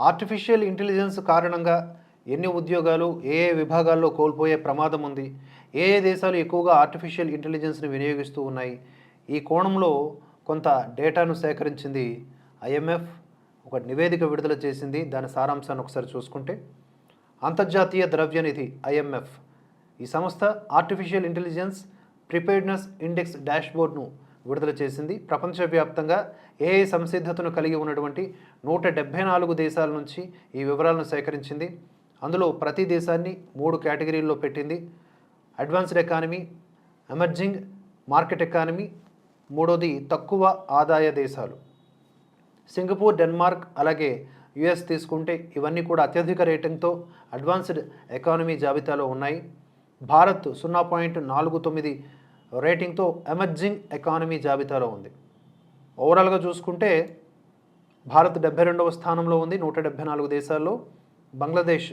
Artificial intelligence కారణంగా ఎన్ని ఉద్యోగాలు ఏ ఏ విభాగాల్లో కోల్పోయే ప్రమాదం ఉంది ఏ ఏ దేశాలు ఎక్కువగా ఆర్టిఫిషియల్ ఇంటెలిజెన్స్ని వినియోగిస్తూ ఉన్నాయి ఈ కోణంలో కొంత డేటాను సేకరించింది ఐఎంఎఫ్ ఒక నివేదిక విడుదల చేసింది. దాని సారాంశాన్ని ఒకసారి చూసుకుంటే అంతర్జాతీయ ద్రవ్యనిధి ఐఎంఎఫ్ ఈ సంస్థ ఆర్టిఫిషియల్ ఇంటెలిజెన్స్ ప్రిపేర్డ్నెస్ ఇండెక్స్ డాష్బోర్డ్ను విడుదల చేసింది. ప్రపంచవ్యాప్తంగా ఏ సంసిద్ధతను కలిగి ఉన్నటువంటి నూట డెబ్భై నాలుగు దేశాల నుంచి ఈ వివరాలను సేకరించింది. అందులో ప్రతి దేశాన్ని మూడు కేటగిరీల్లో పెట్టింది. Advanced economy emerging market economy మూడోది తక్కువ ఆదాయ దేశాలు. సింగపూర్ డెన్మార్క్ అలాగే యుఎస్ తీసుకుంటే ఇవన్నీ కూడా అత్యధిక రేటింగ్తో అడ్వాన్స్డ్ ఎకానమీ జాబితాలో ఉన్నాయి. భారత్ సున్నా పాయింట్ నాలుగు తొమ్మిది రేటింగ్తో ఎమర్జింగ్ ఎకానమీ జాబితాలో ఉంది. ఓవరాల్గా చూసుకుంటే భారత్ డెబ్బై రెండవ స్థానంలో ఉంది. నూట డెబ్బై నాలుగు దేశాల్లో బంగ్లాదేశ్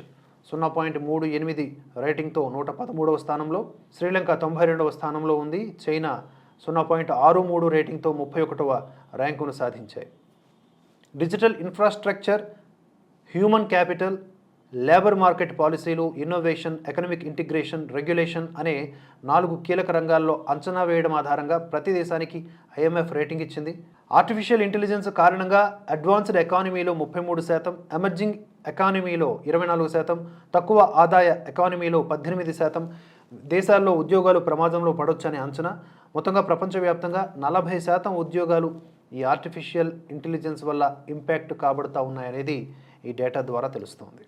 సున్నా పాయింట్ మూడు ఎనిమిది రేటింగ్తో నూట పదమూడవ స్థానంలో శ్రీలంక తొంభై రెండవ స్థానంలో ఉంది. చైనా సున్నా పాయింట్ ఆరు మూడు రేటింగ్తో ముప్పై ఒకటవ ర్యాంకును సాధించాయి. Digital infrastructure human capital labour market పాలసీలు ఇన్నోవేషన్ ఎకనమిక్ ఇంటిగ్రేషన్ రెగ్యులేషన్ అనే నాలుగు కీలక రంగాల్లో అంచనా వేయడం ఆధారంగా ప్రతి దేశానికి ఐఎంఎఫ్ రేటింగ్ ఇచ్చింది. ఆర్టిఫిషియల్ ఇంటెలిజెన్స్ కారణంగా అడ్వాన్స్డ్ ఎకానమీలో ముప్పై మూడు శాతం ఎమర్జింగ్ ఎకానమీలో ఇరవై నాలుగు శాతం తక్కువ ఆదాయ ఎకానమీలో పద్దెనిమిది శాతం దేశాల్లో ఉద్యోగాలు ప్రమాదంలో పడొచ్చనే అంచనా. మొత్తంగా ప్రపంచవ్యాప్తంగా నలభై శాతం ఉద్యోగాలు ఈ ఆర్టిఫిషియల్ ఇంటెలిజెన్స్ వల్ల ఇంపాక్ట్ కాబడుతూ ఉన్నాయనేది ఈ డేటా ద్వారా తెలుస్తోంది.